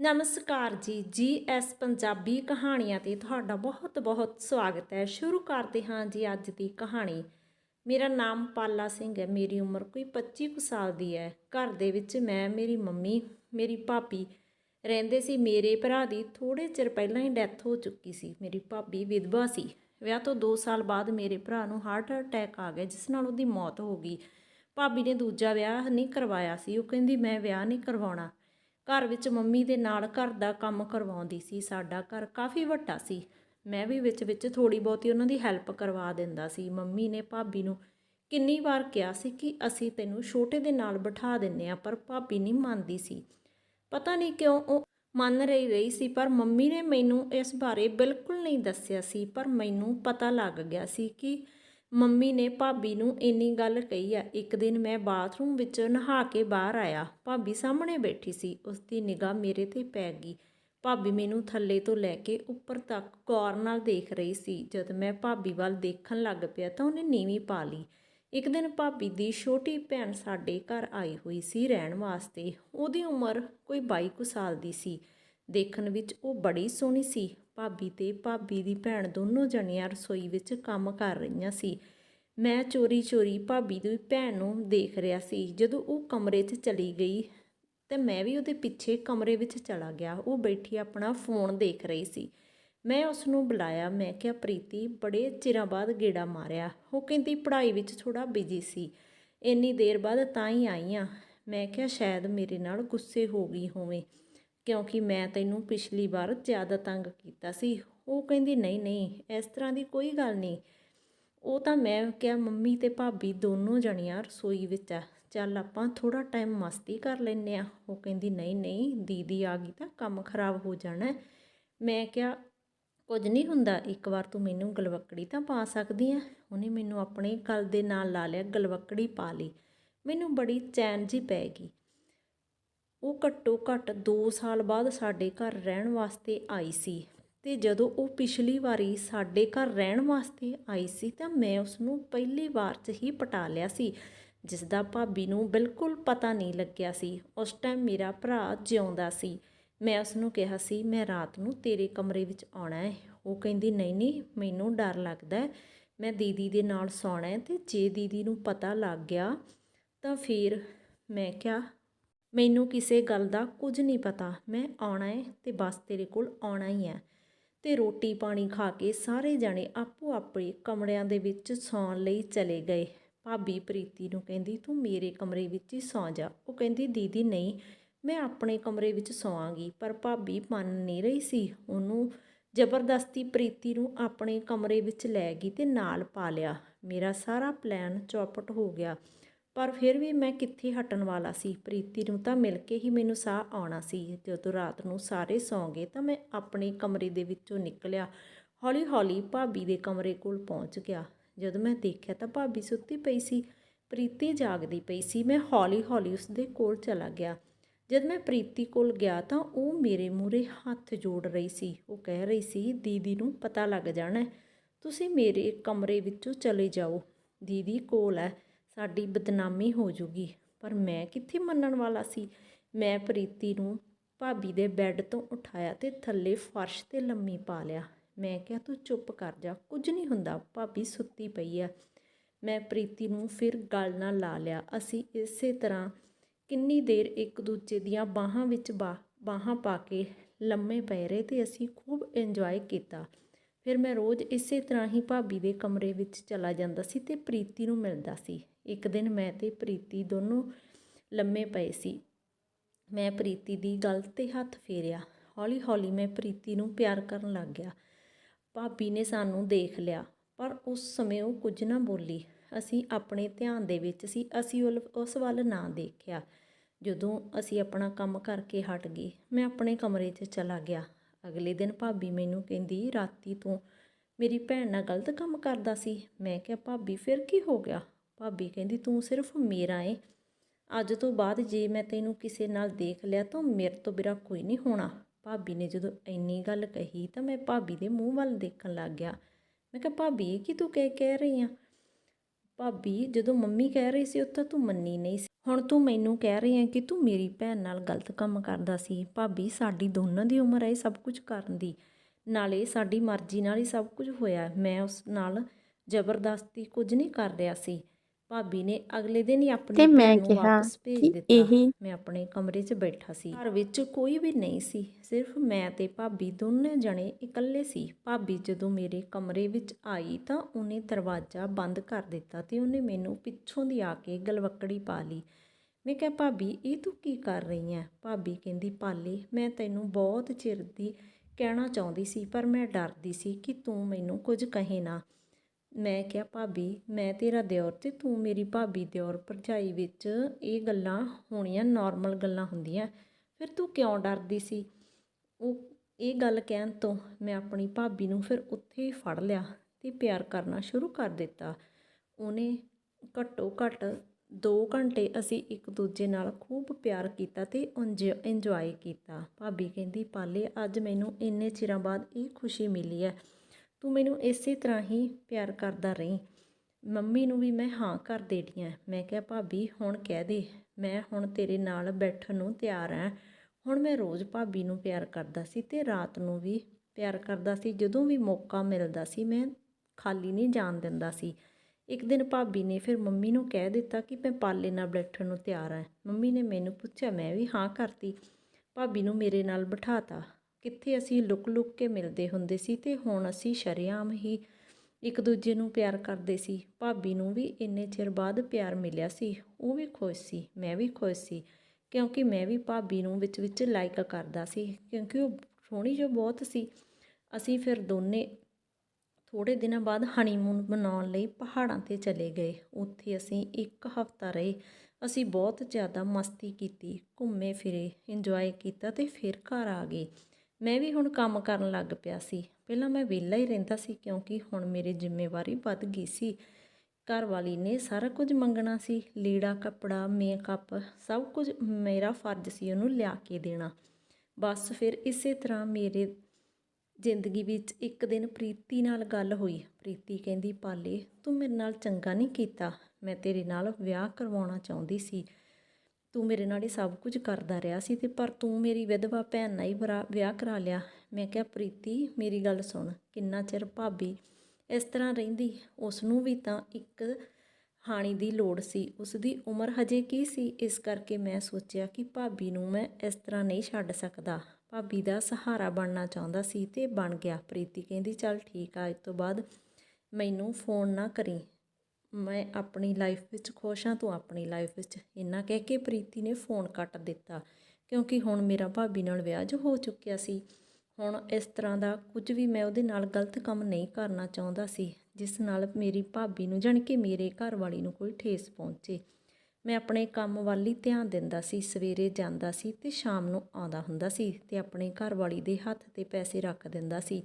ਨਮਸਕਾਰ ਜੀ G S Punjabi ਕਹਾਣੀਆਂ ਤੇ ਤੁਹਾਡਾ ਬਹੁਤ-ਬਹੁਤ ਸਵਾਗਤ ਹੈ। ਸ਼ੁਰੂ ਕਰਦੇ ਹਾਂ ਜੀ ਅੱਜ ਦੀ ਕਹਾਣੀ। ਮੇਰਾ ਨਾਮ ਪਾਲਾ ਸਿੰਘ ਹੈ, ਮੇਰੀ ਉਮਰ ਕੋਈ 25 ਕੁ ਸਾਲ ਦੀ ਹੈ। ਘਰ ਦੇ ਵਿੱਚ ਮੈਂ, ਮੇਰੀ ਮੰਮੀ, ਮੇਰੀ ਭਾਬੀ ਰਹਿੰਦੇ ਸੀ। ਮੇਰੇ ਭਰਾ ਦੀ ਥੋੜੇ ਚਿਰ ਪਹਿਲਾਂ ਹੀ ਡੈਥ ਹੋ ਚੁੱਕੀ ਸੀ। ਮੇਰੀ ਭਾਬੀ ਵਿਧਵਾ ਸੀ। ਵਿਆਹ ਤੋਂ 2 ਸਾਲ ਬਾਅਦ ਮੇਰੇ ਭਰਾ ਨੂੰ ਹਾਰਟ ਅਟੈਕ ਆ ਗਿਆ, ਜਿਸ ਨਾਲ ਉਹਦੀ ਮੌਤ ਹੋ ਗਈ। ਭਾਬੀ ਨੇ ਦੂਜਾ ਵਿਆਹ ਨਹੀਂ ਕਰਵਾਇਆ ਸੀ। ਉਹ ਕਹਿੰਦੀ, ਮੈਂ ਵਿਆਹ ਨਹੀਂ ਕਰਵਾਉਣਾ। ਘਰ ਵਿੱਚ ਮੰਮੀ ਦੇ ਨਾਲ ਘਰ ਦਾ ਕੰਮ ਕਰਵਾਉਂਦੀ ਸੀ, ਸਾਡਾ ਘਰ ਕਾਫੀ ਵੱਡਾ ਸੀ। ਮੈਂ ਵੀ ਵਿੱਚ ਵਿੱਚ ਥੋੜੀ ਬਹੁਤੀ ਉਹਨਾਂ ਦੀ ਹੈਲਪ ਕਰਵਾ ਦਿੰਦਾ ਸੀ। ਮੰਮੀ ਨੇ ਭਾਬੀ ਨੂੰ ਕਿੰਨੀ ਵਾਰ ਕਿਹਾ ਸੀ ਕਿ ਅਸੀਂ ਤੈਨੂੰ ਛੋਟੇ ਦੇ ਨਾਲ ਬਿਠਾ ਦਿੰਨੇ ਆ ਪਰ ਭਾਬੀ ਨਹੀਂ ਮੰਨਦੀ ਸੀ। ਪਤਾ ਨਹੀਂ ਕਿਉਂ ਉਹ ਮੰਨ ਰਹੀ ਰਹੀ ਸੀ, ਪਰ ਮੰਮੀ ਨੇ ਮੈਨੂੰ ਇਸ ਬਾਰੇ ਬਿਲਕੁਲ ਨਹੀਂ ਦੱਸਿਆ ਸੀ। ਪਰ ਮੈਨੂੰ ਪਤਾ ਲੱਗ ਗਿਆ ਸੀ ਕਿ ਮੰਮੀ ਨੇ ਭਾਬੀ ਨੂੰ ਇੰਨੀ ਗੱਲ ਕਹੀ ਆ, ਇੱਕ ਦਿਨ ਮੈਂ ਬਾਥਰੂਮ ਵਿੱਚ ਨਹਾ ਕੇ ਬਾਹਰ ਆਇਆ। ਭਾਬੀ ਸਾਹਮਣੇ ਬੈਠੀ ਸੀ ਉਸ ਦੀ ਨਿਗਾਹ ਮੇਰੇ ਤੇ ਪੈ ਗਈ। ਭਾਬੀ ਮੈਨੂੰ ਥੱਲੇ ਤੋਂ ਲੈ ਕੇ ਉੱਪਰ ਤੱਕ ਗੌਰ ਨਾਲ ਦੇਖ ਰਹੀ ਸੀ। ਜਦ ਮੈਂ ਭਾਬੀ ਵੱਲ ਦੇਖਣ ਲੱਗ ਪਿਆ ਤਾਂ ਉਹਨੇ ਨੀਵੀਂ ਪਾ ਲਈ। ਇੱਕ ਦਿਨ ਭਾਬੀ ਦੀ ਛੋਟੀ ਭੈਣ ਸਾਡੇ ਘਰ ਆਈ ਹੋਈ ਸੀ ਰਹਿਣ ਵਾਸਤੇ। ਉਹਦੀ ਉਮਰ ਕੋਈ 22 ਕੁ ਸਾਲ ਦੀ ਸੀ। ਦੇਖਣ ਵਿੱਚ ਉਹ ਬੜੀ ਸੋਹਣੀ ਸੀ। ਭਾਬੀ ਤੇ ਭਾਬੀ ਦੀ ਭੈਣ ਦੋਨੋਂ ਜਣੀਆਂ ਰਸੋਈ ਵਿੱਚ ਕੰਮ ਕਰ ਰਹੀਆਂ ਸੀ। ਮੈਂ ਚੋਰੀ-ਚੋਰੀ ਭਾਬੀ ਦੀ ਭੈਣ ਨੂੰ ਦੇਖ ਰਿਹਾ ਸੀ। ਜਦੋਂ ਉਹ ਕਮਰੇ 'ਚ ਚਲੀ ਗਈ ਤੇ ਮੈਂ ਵੀ ਉਹਦੇ ਪਿੱਛੇ ਕਮਰੇ ਵਿੱਚ ਚਲਾ ਗਿਆ। ਉਹ ਬੈਠੀ ਆਪਣਾ ਫੋਨ ਦੇਖ ਰਹੀ ਸੀ। ਮੈਂ ਉਸ ਨੂੰ ਬੁਲਾਇਆ। ਮੈਂ ਕਿਹਾ, ਪ੍ਰੀਤੀ, ਬੜੇ ਚਿਰਾਂ ਬਾਅਦ ਗੇੜਾ ਮਾਰਿਆ। ਉਹ ਕਹਿੰਦੀ, ਪੜ੍ਹਾਈ ਵਿੱਚ ਥੋੜਾ ਬਿਜ਼ੀ ਸੀ। ਇੰਨੀ ਦੇਰ ਬਾਅਦ ਤਾਂ ਹੀ ਆਈ ਆ। ਮੈਂ ਕਿਹਾ, ਸ਼ਾਇਦ ਮੇਰੇ ਨਾਲ ਗੁੱਸੇ ਹੋ ਗਈ ਹੋਵੇ। ਕਿਉਂਕਿ ਮੈਂ ਤੈਨੂੰ ਪਿਛਲੀ ਵਾਰ ਜ਼ਿਆਦਾ ਤੰਗ ਕੀਤਾ ਸੀ। ਉਹ ਕਹਿੰਦੀ, ਨਹੀਂ ਨਹੀਂ, ਇਸ ਤਰ੍ਹਾਂ ਦੀ ਕੋਈ ਗੱਲ ਨਹੀਂ। ਉਹ ਤਾਂ ਮੈਂ ਕਿਹਾ, ਮੰਮੀ ਤੇ ਭਾਬੀ ਦੋਨੋਂ ਜਣੀਆਂ ਰਸੋਈ ਵਿੱਚ ਆ। ਚੱਲ ਆਪਾਂ ਥੋੜਾ ਟਾਈਮ ਮਸਤੀ ਕਰ ਲੈਨੇ ਆ ਉਹ ਕਹਿੰਦੀ, ਨਹੀਂ ਨਹੀਂ, ਦੀਦੀ ਆ ਗਈ ਤਾਂ ਕੰਮ ਖਰਾਬ ਹੋ ਜਾਣਾ ਮੈਂ ਕਿਹਾ, ਕੁਝ ਨਹੀਂ ਹੁੰਦਾ, ਇੱਕ ਵਾਰ ਤੂੰ ਮੈਨੂੰ ਗਲਵੱਕੜੀ ਤਾਂ ਪਾ ਸਕਦੀ ਆ ਉਹਨੇ ਮੈਨੂੰ ਆਪਣੇ ਗਲ ਦੇ ਨਾਲ ਲਾ ਲਿਆ, ਗਲਵੱਕੜੀ ਪਾ ਲਈ। ਮੈਨੂੰ ਬੜੀ ਚੈਨ ਜੀ ਪੈ ਗਈ। ਉਹ ਘੱਟੋ ਘੱਟ 2 ਸਾਲ ਬਾਅਦ ਸਾਡੇ ਘਰ ਰਹਿਣ ਵਾਸਤੇ ਆਈ ਸੀ ਅਤੇ ਜਦੋਂ ਉਹ ਪਿਛਲੀ ਵਾਰੀ ਸਾਡੇ ਘਰ ਰਹਿਣ ਵਾਸਤੇ ਆਈ ਸੀ ਤਾਂ ਮੈਂ ਉਸਨੂੰ ਪਹਿਲੀ ਵਾਰ 'ਚ ਹੀ ਪਟਾ ਲਿਆ ਸੀ ਜਿਸ ਦਾ ਭਾਬੀ ਨੂੰ ਬਿਲਕੁਲ ਪਤਾ ਨਹੀਂ ਲੱਗਿਆ ਸੀ। ਉਸ ਟਾਈਮ ਮੇਰਾ ਭਰਾ ਜਿਉਂਦਾ ਸੀ। ਮੈਂ ਉਸ ਨੂੰ ਕਿਹਾ ਸੀ, ਮੈਂ ਰਾਤ ਨੂੰ ਤੇਰੇ ਕਮਰੇ ਵਿੱਚ ਆਉਣਾ ਹੈ। ਉਹ ਕਹਿੰਦੀ, ਨਹੀਂ ਨਹੀਂ, ਮੈਨੂੰ ਡਰ ਲੱਗਦਾ ਮੈਂ ਦੀਦੀ ਦੇ ਨਾਲ ਸੌਣਾ ਹੈ ਤੇ ਜੇ ਦੀਦੀ ਨੂੰ ਪਤਾ ਲੱਗ ਗਿਆ ਤਾਂ ਫਿਰ ਮੈਂ ਕਿਹਾ ਮੈਨੂੰ ਕਿਸੇ ਗੱਲ ਦਾ ਕੁਝ ਨਹੀਂ ਪਤਾ। ਮੈਂ ਆਉਣਾ ਹੈ ਤੇ ਬਸ ਤੇਰੇ ਕੋਲ ਆਉਣਾ ਹੀ ਹੈ। ਤੇ ਰੋਟੀ ਪਾਣੀ ਖਾ ਕੇ ਸਾਰੇ ਜਣੇ ਆਪੋ ਆਪਣੇ ਕਮਰਿਆਂ ਦੇ ਵਿੱਚ ਸੌਣ ਲਈ ਚਲੇ ਗਏ। ਭਾਬੀ ਪ੍ਰੀਤੀ ਨੂੰ ਕਹਿੰਦੀ, ਤੂੰ ਮੇਰੇ ਕਮਰੇ ਵਿੱਚ ਹੀ ਸੌਂ ਜਾ। ਉਹ ਕਹਿੰਦੀ, ਦੀਦੀ, ਨਹੀਂ, ਮੈਂ ਆਪਣੇ ਕਮਰੇ ਵਿੱਚ ਸੌਵਾਂਗੀ। ਪਰ ਭਾਬੀ ਮੰਨ ਨਹੀਂ ਰਹੀ ਸੀ। ਉਹਨੂੰ ਜ਼ਬਰਦਸਤੀ ਪ੍ਰੀਤੀ ਨੂੰ ਆਪਣੇ ਕਮਰੇ ਵਿੱਚ ਲੈ ਗਈ ਤੇ ਨਾਲ ਪਾ ਲਿਆ। ਮੇਰਾ ਸਾਰਾ ਪਲਾਨ ਚੌਪਟ ਹੋ ਗਿਆ। ਪਰ ਫਿਰ ਵੀ ਮੈਂ ਕਿੱਥੇ ਹਟਣ ਵਾਲਾ ਸੀ? ਪ੍ਰੀਤੀ ਨੂੰ ਤਾਂ ਮਿਲ ਕੇ ਹੀ ਮੈਨੂੰ ਸਾਹ ਆਉਣਾ ਸੀ। ਜਦੋਂ ਰਾਤ ਨੂੰ ਸਾਰੇ ਸੌਂ ਗਏ ਤਾਂ ਮੈਂ ਆਪਣੇ ਕਮਰੇ ਦੇ ਵਿੱਚੋਂ ਨਿਕਲਿਆ। ਹੌਲੀ-ਹੌਲੀ ਭਾਬੀ ਦੇ ਕਮਰੇ ਕੋਲ ਪਹੁੰਚ ਗਿਆ। ਜਦੋਂ ਮੈਂ ਦੇਖਿਆ ਤਾਂ ਭਾਬੀ ਸੁੱਤੀ ਪਈ ਸੀ। ਪ੍ਰੀਤੀ ਜਾਗਦੀ ਪਈ ਸੀ। ਮੈਂ ਹੌਲੀ-ਹੌਲੀ ਉਸ ਦੇ ਕੋਲ ਚਲਾ ਗਿਆ। ਜਦ ਮੈਂ ਪ੍ਰੀਤੀ ਕੋਲ ਗਿਆ ਤਾਂ ਉਹ ਮੇਰੇ ਮੂਹਰੇ ਹੱਥ ਜੋੜ ਰਹੀ ਸੀ। ਉਹ ਕਹਿ ਰਹੀ ਸੀ, ਦੀਦੀ ਨੂੰ ਪਤਾ ਲੱਗ ਜਾਣਾ ਤੁਸੀਂ ਮੇਰੇ ਕਮਰੇ ਵਿੱਚੋਂ ਚਲੇ ਜਾਓ। ਦੀਦੀ ਕੋਲ ਹੈ। ਸਾਡੀ ਬਦਨਾਮੀ ਹੋ ਜੂਗੀ। ਪਰ ਮੈਂ ਕਿੱਥੇ ਮੰਨਣ ਵਾਲਾ ਸੀ? ਮੈਂ ਪ੍ਰੀਤੀ ਨੂੰ ਭਾਬੀ ਦੇ ਬੈੱਡ ਤੋਂ ਉਠਾਇਆ ਤੇ ਥੱਲੇ ਫਰਸ਼ ਤੇ ਲੰਮੀ ਪਾ ਲਿਆ। ਮੈਂ ਕਿਹਾ, ਤੂੰ ਚੁੱਪ ਕਰ ਜਾ, ਕੁਝ ਨਹੀਂ ਹੁੰਦਾ, ਭਾਬੀ ਸੁੱਤੀ ਪਈ ਆ। ਮੈਂ ਪ੍ਰੀਤੀ ਨੂੰ ਫਿਰ ਗਲ ਨਾਲ ਲਾ ਲਿਆ। ਅਸੀਂ ਇਸੇ ਤਰ੍ਹਾਂ ਕਿੰਨੀ ਦੇਰ ਇੱਕ ਦੂਜੇ ਦੀਆਂ ਬਾਹਾਂ ਵਿੱਚ ਬਾ, ਬਾਹਾਂ ਪਾ ਕੇ ਲੰਮੇ ਪਏ ਰਹੇ ਤੇ ਅਸੀਂ ਖੂਬ ਇੰਜੋਏ ਕੀਤਾ। ਫਿਰ ਮੈਂ ਰੋਜ਼ ਇਸੇ ਤਰ੍ਹਾਂ ਹੀ ਭਾਬੀ ਦੇ ਕਮਰੇ ਵਿੱਚ ਚਲਾ ਜਾਂਦਾ ਸੀ ਤੇ ਪ੍ਰੀਤੀ ਨੂੰ ਮਿਲਦਾ ਸੀ। ਇੱਕ ਦਿਨ ਮੈਂ ਤੇ ਪ੍ਰੀਤੀ ਦੋਨੋਂ ਲੰਮੇ ਪਏ ਸੀ। ਮੈਂ ਪ੍ਰੀਤੀ ਦੀ ਗਲ ਤੇ ਹੱਥ ਫੇਰਿਆ। ਹੌਲੀ-ਹੌਲੀ ਮੈਂ ਪ੍ਰੀਤੀ ਨੂੰ ਪਿਆਰ ਕਰਨ ਲੱਗ ਗਿਆ। ਭਾਬੀ ਨੇ ਸਾਨੂੰ ਦੇਖ ਲਿਆ, ਪਰ ਉਸ ਸਮੇਂ ਉਹ ਕੁਝ ਨਾ ਬੋਲੀ। ਅਸੀਂ ਆਪਣੇ ਧਿਆਨ ਦੇ ਵਿੱਚ ਸੀ, ਅਸੀਂ ਉਲ- ਉਸ ਵੱਲ ਨਾ ਦੇਖਿਆ। ਜਦੋਂ ਅਸੀਂ ਆਪਣਾ ਕੰਮ ਕਰਕੇ ਹਟ ਗਏ, ਮੈਂ ਆਪਣੇ ਕਮਰੇ 'ਚ ਚਲਾ ਗਿਆ। ਅਗਲੇ ਦਿਨ ਭਾਬੀ ਮੈਨੂੰ ਕਹਿੰਦੀ, ਰਾਤੀ ਤੂੰ ਮੇਰੀ ਭੈਣ ਨਾਲ ਗਲਤ ਕੰਮ ਕਰਦਾ ਸੀ। ਮੈਂ ਕਿਹਾ, ਭਾਬੀ, ਫਿਰ ਕੀ ਹੋ ਗਿਆ? ਭਾਬੀ ਕਹਿੰਦੀ, ਤੂੰ ਸਿਰਫ ਮੇਰਾ ਏ। ਅੱਜ ਤੋਂ ਬਾਅਦ ਜੇ ਮੈਂ ਤੈਨੂੰ ਕਿਸੇ ਨਾਲ ਦੇਖ ਲਿਆ ਤਾਂ ਮੇਰੇ ਤੋਂ ਬਿਰਾ ਕੋਈ ਨਹੀਂ ਹੋਣਾ। ਭਾਬੀ ਨੇ ਜਦੋਂ ਇੰਨੀ ਗੱਲ ਕਹੀ ਤਾਂ ਮੈਂ ਭਾਬੀ ਦੇ ਮੂੰਹ ਵੱਲ ਦੇਖਣ ਲੱਗ ਗਿਆ। ਮੈਂ ਕਿਹਾ, ਭਾਬੀ, ਇਹ ਕੀ ਤੂੰ ਕਹਿ ਕਹਿ ਰਹੀ ਆ? ਭਾਬੀ ਜਦੋਂ ਮੰਮੀ ਕਹਿ ਰਹੀ ਸੀ, ਉੱਥੇ ਤੂੰ ਮੰਨੀ ਨਹੀਂ ਸੀ। ਹੁਣ ਤੂੰ ਮੈਨੂੰ ਕਹਿ ਰਹੀ ਹੈ ਕਿ ਤੂੰ ਮੇਰੀ ਭੈਣ ਨਾਲ ਗਲਤ ਕੰਮ ਕਰਦਾ ਸੀ। ਭਾਬੀ, ਸਾਡੀ ਦੋਨਾਂ ਦੀ ਉਮਰ ਹੈ ਸਭ ਕੁਝ ਕਰਨ ਦੀ। ਨਾਲੇ ਸਾਡੀ ਮਰਜ਼ੀ ਨਾਲ ਹੀ ਸਭ ਕੁਝ ਹੋਇਆ। ਮੈਂ ਉਸ ਨਾਲ ਜ਼ਬਰਦਸਤੀ ਕੁਝ ਨਹੀਂ ਕਰ ਰਿਹਾ ਸੀ। ਭਾਬੀ ਨੇ ਅਗਲੇ ਦਿਨ ਹੀ ਆਪਣੀ ਤੇ ਮੈਂ ਕਿਹਾ ਕਿ ਇਹੀ ਮੈਂ ਆਪਣੇ ਕਮਰੇ 'ਚ ਬੈਠਾ ਸੀ। ਘਰ ਵਿੱਚ ਕੋਈ ਵੀ ਨਹੀਂ ਸੀ। ਸਿਰਫ ਮੈਂ ਤੇ ਭਾਬੀ ਦੋਨੇ ਜਣੇ ਇਕੱਲੇ ਸੀ। ਭਾਬੀ ਜਦੋਂ ਮੇਰੇ ਕਮਰੇ ਵਿੱਚ ਆਈ ਤਾਂ ਉਹਨੇ ਦਰਵਾਜ਼ਾ ਬੰਦ ਕਰ ਦਿੱਤਾ ਤੇ ਉਹਨੇ ਮੈਨੂੰ ਪਿੱਛੋਂ ਦੀ ਆ ਕੇ ਗਲਵੱਕੜੀ ਪਾ ਲਈ। ਮੈਂ ਕਿਹਾ ਭਾਬੀ ਇਹ ਤੂੰ ਕੀ ਕਰ ਰਹੀ ਹੈ ਭਾਬੀ ਕਹਿੰਦੀ ਪਾਲੀ ਮੈਂ ਤੈਨੂੰ ਬਹੁਤ ਚਿਰ ਦੀ ਕਹਿਣਾ ਚਾਹੁੰਦੀ ਸੀ ਪਰ ਮੈਂ ਡਰਦੀ ਸੀ ਕਿ ਤੂੰ ਮੈਨੂੰ ਕੁਝ ਕਹੇ ਨਾ। ਮੈਂ ਕਿਹਾ, ਭਾਬੀ, ਮੈਂ ਤੇਰਾ ਦਿਓਰ ਅਤੇ ਤੂੰ ਮੇਰੀ ਭਾਬੀ ਦਿਓਰ ਭਰਜਾਈ ਵਿੱਚ ਇਹ ਗੱਲਾਂ ਹੋਣੀਆਂ ਨੋਰਮਲ ਗੱਲਾਂ ਹੁੰਦੀਆਂ। ਫਿਰ ਤੂੰ ਕਿਉਂ ਡਰਦੀ ਸੀ? ਉਹ ਇਹ ਗੱਲ ਕਹਿਣ ਤੋਂ ਮੈਂ ਆਪਣੀ ਭਾਬੀ ਨੂੰ ਫਿਰ ਉੱਥੇ ਹੀ ਫੜ ਲਿਆ ਅਤੇ ਪਿਆਰ ਕਰਨਾ ਸ਼ੁਰੂ ਕਰ ਦਿੱਤਾ। ਉਹਨੇ ਘੱਟੋ ਘੱਟ 2 ਘੰਟੇ ਅਸੀਂ ਇੱਕ ਦੂਜੇ ਨਾਲ ਖੂਬ ਪਿਆਰ ਕੀਤਾ ਤੇ ਇੰਜੋਏ ਕੀਤਾ। ਭਾਬੀ ਕਹਿੰਦੀ, ਪਾਲੇ, ਅੱਜ ਮੈਨੂੰ ਇੰਨੇ ਚਿਰਾਂ ਬਾਅਦ ਇਹ ਖੁਸ਼ੀ ਮਿਲੀ ਹੈ। ਤੂੰ ਮੈਨੂੰ ਇਸੇ ਤਰ੍ਹਾਂ ਹੀ ਪਿਆਰ ਕਰਦਾ ਰਹੀਂ। ਮੰਮੀ ਨੂੰ ਵੀ ਮੈਂ ਹਾਂ ਕਰ ਦੇਣੀ ਹੈ ਮੈਂ ਕਿਹਾ, ਭਾਬੀ, ਹੁਣ ਕਹਿ ਦੇ। ਮੈਂ ਹੁਣ ਤੇਰੇ ਨਾਲ ਬੈਠਣ ਨੂੰ ਤਿਆਰ ਹਾਂ ਹੁਣ ਮੈਂ ਰੋਜ਼ ਭਾਬੀ ਨੂੰ ਪਿਆਰ ਕਰਦਾ ਸੀ ਤੇ ਰਾਤ ਨੂੰ ਵੀ ਪਿਆਰ ਕਰਦਾ ਸੀ। ਜਦੋਂ ਵੀ ਮੌਕਾ ਮਿਲਦਾ ਸੀ, ਮੈਂ ਖਾਲੀ ਨਹੀਂ ਜਾਣ ਦਿੰਦਾ ਸੀ। ਇੱਕ ਦਿਨ ਭਾਬੀ ਨੇ ਫਿਰ ਮੰਮੀ ਨੂੰ ਕਹਿ ਦਿੱਤਾ ਕਿ ਮੈਂ ਪਾਲੇ ਨਾਲ ਬੈਠਣ ਨੂੰ ਤਿਆਰ ਹਾਂ ਮੰਮੀ ਨੇ ਮੈਨੂੰ ਪੁੱਛਿਆ, ਮੈਂ ਵੀ ਹਾਂ ਕਰਤੀ। ਭਾਬੀ ਨੂੰ ਮੇਰੇ ਨਾਲ ਬਿਠਾਤਾ। ਕਿੱਥੇ ਅਸੀਂ ਲੁਕ ਲੁਕ ਕੇ ਮਿਲਦੇ ਹੁੰਦੇ ਸੀ ਤੇ ਹੁਣ ਅਸੀਂ ਸ਼ਰੇਆਮ ਹੀ ਇੱਕ ਦੂਜੇ ਨੂੰ ਪਿਆਰ ਕਰਦੇ ਸੀ। ਭਾਬੀ ਨੂੰ ਵੀ ਇੰਨੇ ਚਿਰ ਬਾਅਦ ਪਿਆਰ ਮਿਲਿਆ ਸੀ। ਉਹ ਵੀ ਖੁਸ਼ ਸੀ, ਮੈਂ ਵੀ ਖੁਸ਼ ਸੀ, ਕਿਉਂਕਿ ਮੈਂ ਵੀ ਭਾਬੀ ਨੂੰ ਵਿੱਚ ਵਿੱਚ ਲਾਈਕ ਕਰਦਾ ਸੀ, ਕਿਉਂਕਿ ਉਹ ਸੋਹਣੀ ਜੋ ਬਹੁਤ ਸੀ। ਅਸੀਂ ਫਿਰ ਦੋਨੇ ਥੋੜੇ ਦਿਨਾਂ ਬਾਅਦ ਹਨੀਮੂਨ ਮਨਾਉਣ ਲਈ ਪਹਾੜਾਂ ਤੇ ਚਲੇ ਗਏ। ਉੱਥੇ ਅਸੀਂ ਇੱਕ ਹਫ਼ਤਾ ਰਹੇ। ਅਸੀਂ ਬਹੁਤ ਜ਼ਿਆਦਾ ਮਸਤੀ ਕੀਤੀ, ਘੁੰਮੇ ਫਿਰੇ ਇੰਜੋਏ ਕੀਤਾ ਤੇ ਫਿਰ ਘਰ ਆ ਗਏ। ਮੈਂ ਵੀ ਹੁਣ ਕੰਮ ਕਰਨ ਲੱਗ ਪਿਆ ਸੀ। ਪਹਿਲਾਂ ਮੈਂ ਵਿਹਲਾ ਹੀ ਰਹਿੰਦਾ ਸੀ ਕਿਉਂਕਿ ਹੁਣ ਮੇਰੀ ਜ਼ਿੰਮੇਵਾਰੀ ਵੱਧ ਗਈ ਸੀ। ਘਰ ਵਾਲੀ ਨੇ ਸਾਰਾ ਕੁਝ ਮੰਗਣਾ ਸੀ। ਲੀੜਾ, ਕੱਪੜਾ, ਮੇਕਅਪ ਸਭ ਕੁਝ ਮੇਰਾ ਫਰਜ਼ ਸੀ ਉਹਨੂੰ ਲਿਆ ਕੇ ਦੇਣਾ। ਬਸ ਫਿਰ ਇਸੇ ਤਰ੍ਹਾਂ ਮੇਰੇ ਜ਼ਿੰਦਗੀ ਵਿੱਚ ਇੱਕ ਦਿਨ ਪ੍ਰੀਤੀ ਨਾਲ ਗੱਲ ਹੋਈ। ਪ੍ਰੀਤੀ ਕਹਿੰਦੀ, ਪਾਲੇ, ਤੂੰ ਮੇਰੇ ਨਾਲ ਚੰਗਾ ਨਹੀਂ ਕੀਤਾ। ਮੈਂ ਤੇਰੇ ਨਾਲ ਵਿਆਹ ਕਰਵਾਉਣਾ ਚਾਹੁੰਦੀ ਸੀ। ਤੂੰ ਮੇਰੇ ਨਾਲ ਹੀ ਸਭ ਕੁਝ ਕਰਦਾ ਰਿਹਾ ਸੀ ਤੇ ਪਰ ਤੂੰ ਮੇਰੀ ਵਿਧਵਾ ਭੈਣ ਨਾਲ ਹੀ ਬਰਾ- ਵਿਆਹ ਕਰਾ ਲਿਆ। ਮੈਂ ਕਿਹਾ, ਪ੍ਰੀਤੀ, ਮੇਰੀ ਗੱਲ ਸੁਣ, ਕਿੰਨਾ ਚਿਰ ਭਾਬੀ ਇਸ ਤਰ੍ਹਾਂ ਰਹਿੰਦੀ? ਉਸ ਨੂੰ ਵੀ ਤਾਂ ਇੱਕ ਹਾਣੀ ਦੀ ਲੋੜ ਸੀ। ਉਸ ਦੀ ਉਮਰ ਹਜੇ ਕੀ ਸੀ? ਇਸ ਕਰਕੇ ਮੈਂ ਸੋਚਿਆ ਕਿ ਭਾਬੀ ਨੂੰ ਮੈਂ ਇਸ ਤਰ੍ਹਾਂ ਨਹੀਂ ਛੱਡ ਸਕਦਾ। ਭਾਬੀ ਦਾ ਸਹਾਰਾ ਬਣਨਾ ਚਾਹੁੰਦਾ ਸੀ ਤੇ ਬਣ ਗਿਆ। ਪ੍ਰੀਤੀ ਕਹਿੰਦੀ, ਚੱਲ ਠੀਕ ਆ, ਇਸ ਤੋਂ ਬਾਅਦ ਮੈਨੂੰ ਫੋਨ ਨਾ ਕਰੀ। ਮੈਂ ਆਪਣੀ ਲਾਈਫ ਵਿੱਚ ਖੁਸ਼ ਹਾਂ, ਤੂੰ ਆਪਣੀ ਲਾਈਫ ਵਿੱਚ ਇੰਨਾ ਕਹਿ ਕੇ ਪ੍ਰੀਤੀ ਨੇ ਫੋਨ ਕੱਟ ਦਿੱਤਾ। ਕਿਉਂਕਿ ਹੁਣ ਮੇਰਾ ਭਾਬੀ ਨਾਲ ਵਿਆਹ ਜੋ ਹੋ ਚੁੱਕਿਆ ਸੀ। ਹੁਣ ਇਸ ਤਰ੍ਹਾਂ ਦਾ ਕੁਝ ਵੀ ਮੈਂ ਉਹਦੇ ਨਾਲ ਗਲਤ ਕੰਮ ਨਹੀਂ ਕਰਨਾ ਚਾਹੁੰਦਾ ਸੀ, ਜਿਸ ਨਾਲ ਮੇਰੀ ਭਾਬੀ ਨੂੰ ਜਾਣੀ ਕਿ ਮੇਰੇ ਘਰ ਵਾਲੀ ਨੂੰ ਕੋਈ ਠੇਸ ਪਹੁੰਚੇ। ਮੈਂ ਆਪਣੇ ਕੰਮ ਵੱਲ ਹੀ ਧਿਆਨ ਦਿੰਦਾ ਸੀ, ਸਵੇਰੇ ਜਾਂਦਾ ਸੀ ਤੇ ਸ਼ਾਮ ਨੂੰ ਆਉਂਦਾ ਹੁੰਦਾ ਸੀ ਤੇ ਆਪਣੇ ਘਰ ਵਾਲੀ ਦੇ ਹੱਥ ਤੇ ਪੈਸੇ ਰੱਖ ਦਿੰਦਾ ਸੀ।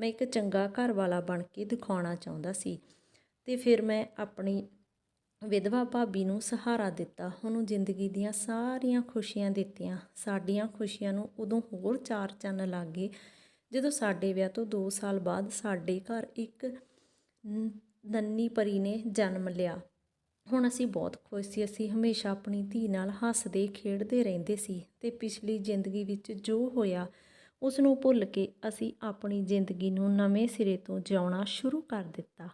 ਮੈਂ ਇੱਕ ਚੰਗਾ ਘਰ ਵਾਲਾ ਬਣ ਕੇ ਦਿਖਾਉਣਾ ਚਾਹੁੰਦਾ ਸੀ। ਤੇ ਫਿਰ ਮੈਂ ਆਪਣੀ ਵਿਧਵਾ ਭਾਬੀ ਨੂੰ ਸਹਾਰਾ ਦਿੱਤਾ। ਉਹਨੂੰ ਜ਼ਿੰਦਗੀ ਦੀਆਂ ਸਾਰੀਆਂ ਖੁਸ਼ੀਆਂ ਦਿੱਤੀਆਂ। ਸਾਡੀਆਂ ਖੁਸ਼ੀਆਂ ਨੂੰ ਉਦੋਂ ਹੋਰ ਚਾਰ ਚੰਨ ਲੱਗ ਗਏ। ਜਦੋਂ ਸਾਡੇ ਵਿਆਹ ਤੋਂ 2 ਸਾਲ ਬਾਅਦ ਸਾਡੇ ਘਰ ਇੱਕ ਨੰਨੀ ਪਰੀ ਨੇ ਜਨਮ ਲਿਆ। ਹੁਣ ਅਸੀਂ ਬਹੁਤ ਖੁਸ਼ ਸੀ। ਅਸੀਂ ਹਮੇਸ਼ਾ ਆਪਣੀ ਧੀ ਨਾਲ ਹੱਸਦੇ, ਖੇਡਦੇ ਰਹਿੰਦੇ ਸੀ ਤੇ ਪਿਛਲੀ ਜ਼ਿੰਦਗੀ ਵਿੱਚ ਜੋ ਹੋਇਆ ਉਸ ਨੂੰ ਭੁੱਲ ਕੇ ਅਸੀਂ ਆਪਣੀ ਜ਼ਿੰਦਗੀ ਨੂੰ ਨਵੇਂ ਸਿਰੇ ਤੋਂ ਜਿਉਣਾ ਸ਼ੁਰੂ ਕਰ ਦਿੱਤਾ।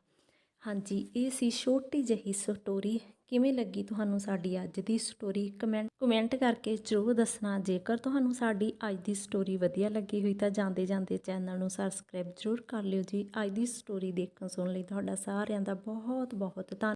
ਹਾਂਜੀ, ਇਹ ਸੀ ਛੋਟੀ ਜਿਹੀ ਸਟੋਰੀ ਕਿਵੇਂ ਲੱਗੀ ਤੁਹਾਨੂੰ ਸਾਡੀ ਅੱਜ ਦੀ ਸਟੋਰੀ ਕਮੈਂਟ ਕਮੈਂਟ ਕਰਕੇ ਜ਼ਰੂਰ ਦੱਸਣਾ। ਜੇਕਰ ਤੁਹਾਨੂੰ ਸਾਡੀ ਅੱਜ ਦੀ ਸਟੋਰੀ ਵਧੀਆ ਲੱਗੀ ਹੋਈ ਤਾਂ ਜਾਂਦੇ ਜਾਂਦੇ ਚੈਨਲ ਨੂੰ ਸਬਸਕ੍ਰਾਈਬ ਜ਼ਰੂਰ ਕਰ ਲਿਓ ਜੀ। ਅੱਜ ਦੀ ਸਟੋਰੀ ਦੇਖਣ ਸੁਣਨ ਲਈ ਤੁਹਾਡਾ ਸਾਰਿਆਂ ਦਾ ਬਹੁਤ ਬਹੁਤ ਧੰਨ